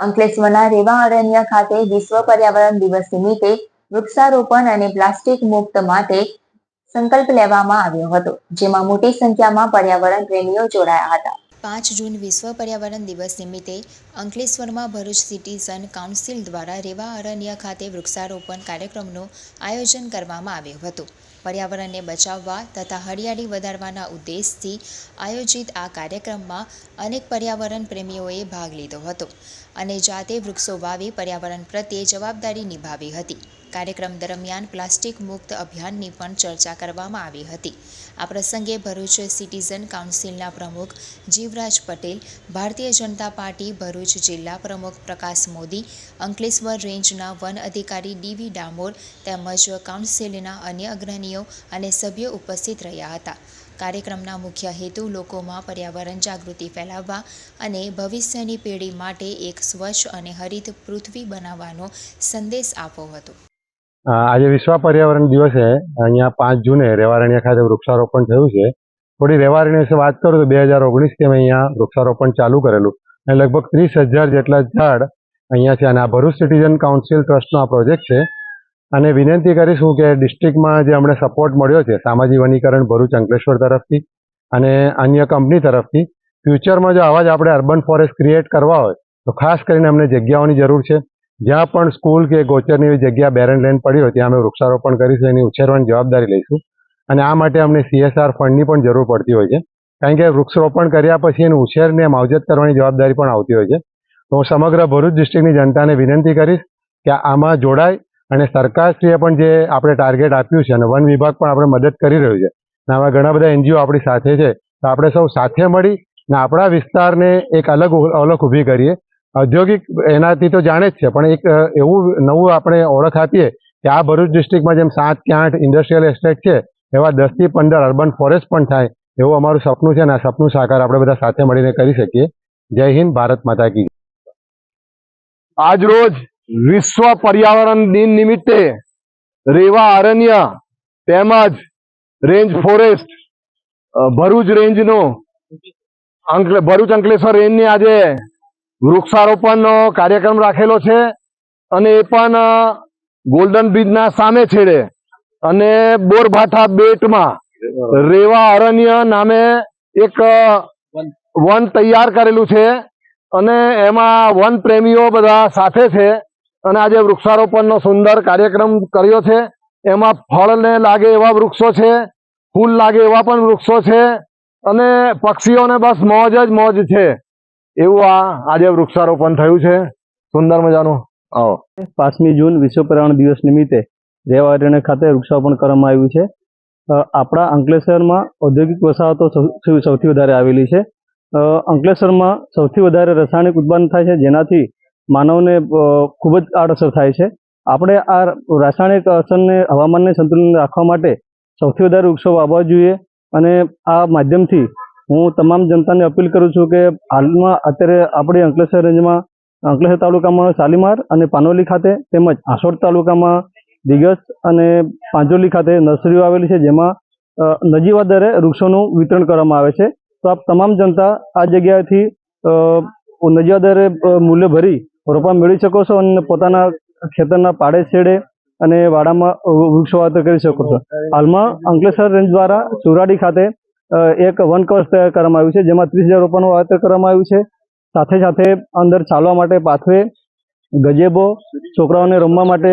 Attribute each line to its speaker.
Speaker 1: અંકલેશ્વરના રેવા અરણ્ય ખાતે વિશ્વ પર્યાવરણ દિવસ નિમિત્તે વૃક્ષારોપણ અને પ્લાસ્ટિક મુક્ત માટે સંકલ્પ લેવામાં આવ્યો હતો, જેમાં મોટી સંખ્યામાં પર્યાવરણ પ્રેમીઓ જોડાયા હતા. પાંચ જૂન વિશ્વ પર્યાવરણ દિવસ નિમિત્તે અંકલેશ્વરમાં ભરૂચ સિટીઝન કાઉન્સિલ દ્વારા રેવા અરણ્ય ખાતે વૃક્ષારોપણ કાર્યક્રમનું આયોજન કરવામાં આવ્યું હતું. પર્યાવરણને બચાવવા તથા હરિયાળી વધારવાના ઉદ્દેશથી આયોજિત આ કાર્યક્રમમાં અનેક પર્યાવરણ પ્રેમીઓએ ભાગ લીધો હતો અને જાતે વૃક્ષો વાવી પર્યાવરણ પ્રત્યે જવાબદારી નિભાવી હતી. કાર્યક્રમ દરમિયાન પ્લાસ્ટિક મુક્ત અભિયાનની પણ ચર્ચા કરવામાં આવી હતી. આ પ્રસંગે ભરૂચ સિટીઝન કાઉન્સિલના પ્રમુખ જીવરાજ પટેલ, ભારતીય જનતા પાર્ટી ભરૂચ જિલ્લા પ્રમુખ પ્રકાશ મોદી, અંકલેશ્વર રેન્જના વન અધિકારી ડીવી ડામોર તેમજ કાઉન્સિલના અન્ય અગ્રણીઓ અને સભ્યો ઉપસ્થિત રહ્યા હતા. કાર્યક્રમના મુખ્ય હેતુ લોકોમાં પર્યાવરણ જાગૃતિ ફેલાવવા અને ભવિષ્યની પેઢી માટે એક સ્વચ્છ અને હરિત પૃથ્વી બનાવવાનો સંદેશ આપવો હતો.
Speaker 2: આજે વિશ્વ પર્યાવરણ દિવસે, અહીંયા પાંચ જૂને રેવારણ્ય ખાતે વૃક્ષારોપણ થયું છે. થોડી રેવારણ્ય વિશે વાત કરું તો બે હજાર ઓગણીસથી અમે અહીંયા વૃક્ષારોપણ ચાલુ કરેલું. અને લગભગ ત્રીસ હજાર જેટલા ઝાડ અહીંયા છે. અને આ ભરૂચ સિટીઝન કાઉન્સિલ ટ્રસ્ટનો આ પ્રોજેક્ટ છે. અને વિનંતી કરીશું કે ડિસ્ટ્રિક્ટમાં જે અમને સપોર્ટ મળ્યો છે, સામાજિક વનીકરણ, ભરૂચ અંકલેશ્વર તરફથી અને અન્ય કંપની તરફથી, ફ્યુચરમાં જો આવા જ આપણે અર્બન ફોરેસ્ટ ક્રિએટ કરવા હોય, તો ખાસ કરીને અમને જગ્યાઓની જરૂર છે. જ્યાં પણ સ્કૂલ કે ગોચરની એવી જગ્યા બેરન લેન્ડ પડી હોય, ત્યાં અમે વૃક્ષારોપણ કરીશું એની ઉછેરવાની જવાબદારી લઈશું. અને આ માટે અમને સીએસઆર ફંડની પણ જરૂર પડતી હોય છે. કારણ કે વૃક્ષરોપણ કર્યા પછી એનું ઉછેરને માવજત કરવાની જવાબદારી પણ આવતી હોય છે. તો હું સમગ્ર ભરૂચ ડિસ્ટ્રિક્ટની જનતાને વિનંતી કરીશ કે આમાં જોડાય અને સરકારશ્રીએ પણ જે આપણે ટાર્ગેટ આપ્યું છે અને વન વિભાગ પણ આપણે મદદ કરી રહ્યું છે. અને આવા ઘણા બધા એનજીઓ આપણી સાથે છે. તો આપણે સૌ સાથે મળી ને આપણા વિસ્તારને એક અલગ ઓળખ ઊભી કરીએ. ઔદ્યોગિક એનાથી તો જાણે જ છે, પણ એક એવું નવું આપણે ઓળખ આપીએ કે આ ભરૂચ ડિસ્ટ્રિક્ટમાં જેમ સાત કે આઠ ઇન્ડસ્ટ્રીયલ એસ્ટેટ છે, એવા દસથી પંદર અર્બન ફોરેસ્ટ પણ થાય, એવું અમારું સપનું છે અને આ સપનું સાકાર આપણે બધા સાથે મળીને કરી શકીએ. જય હિન્દ, ભારત માતા કી આજ
Speaker 3: રોજ વિશ્વ પર્યાવરણ દિન નિમિત્તે રેવા અરણ્ય તેમજ રેન્જ ફોરેસ્ટ ભરૂચ રેન્જનો ભરૂચ અંકલેશ્વર રેન્જની આજે વૃક્ષારોપણનો કાર્યક્રમ રાખેલો છે અને એ પણ ગોલ્ડન બ્રિજના સામે છેડે. અને બોરભાઠા બેટમાં રેવા અરણ્ય નામે એક વન તૈયાર કરેલું છે. અને એમાં વન પ્રેમીઓ બધા સાથે છે. અને આજે વૃક્ષારોપણનો સુંદર કાર્યક્રમ કર્યો છે. એમાં ફળને લાગે એવા વૃક્ષો છે. ફૂલ લાગે એવા પણ વૃક્ષો છે. અને પક્ષીઓને બસ મોજ જ મોજ છે. એવું આ, આજે વૃક્ષારોપણ થયું છે. સુંદર મજાનું. આવો.
Speaker 4: પાંચમી જૂન વિશ્વ પર્યાવરણ દિવસ નિમિત્તે રેવા અરણ્ય ખાતે વૃક્ષારોપણ કરવામાં આવ્યું છે. આપણા અંકલેશ્વરમાં ઔદ્યોગિક વસાહતો સૌથી વધારે આવેલી છે. અંકલેશ્વરમાં સૌથી વધારે રાસાયણિક ઉત્પાદન થાય છે, જેનાથી માનવને ખૂબ જ આડઅસર થાય છે. આપણે આ રાસાયણિક અસરને, હવામાનને સંતુલન રાખવા માટે સૌથી વધારે વૃક્ષો વાવવા જોઈએ અને આ માધ્યમથી હું તમામ જનતાને અપીલ કરું છું કે હાલમાં અત્યારે આપણી અંકલેશ્વર રેન્જમાં, અંકલેશ્વર તાલુકામાં શાલીમાર અને પાનોલી ખાતે તેમજ આસોડ તાલુકામાં દિગસ અને પાંજોલી ખાતે નર્સરીઓ આવેલી છે, જેમાં નજીવા દરે વૃક્ષોનું વિતરણ કરવામાં આવે છે. તો આપ તમામ જનતા આ જગ્યાએથી નજીવા દરે મૂલ્ય ભરી રોપા મેળવી શકો છો અને પોતાના ખેતરના પાડે છેડે અને વાડામાં વૃક્ષો વાવેતર કરી શકો છો. હાલમાં અંકલેશ્વર રેન્જ દ્વારા સુરાડી ખાતે એક વન કવચ તૈયાર કરવામાં આવ્યું છે, જેમાં ત્રીસ હજાર રોપાનું વાવેતર કરવામાં આવ્યું છે. સાથે સાથે અંદર ચાલવા માટે પાથવે, ગજેબો, છોકરાઓને રમવા માટે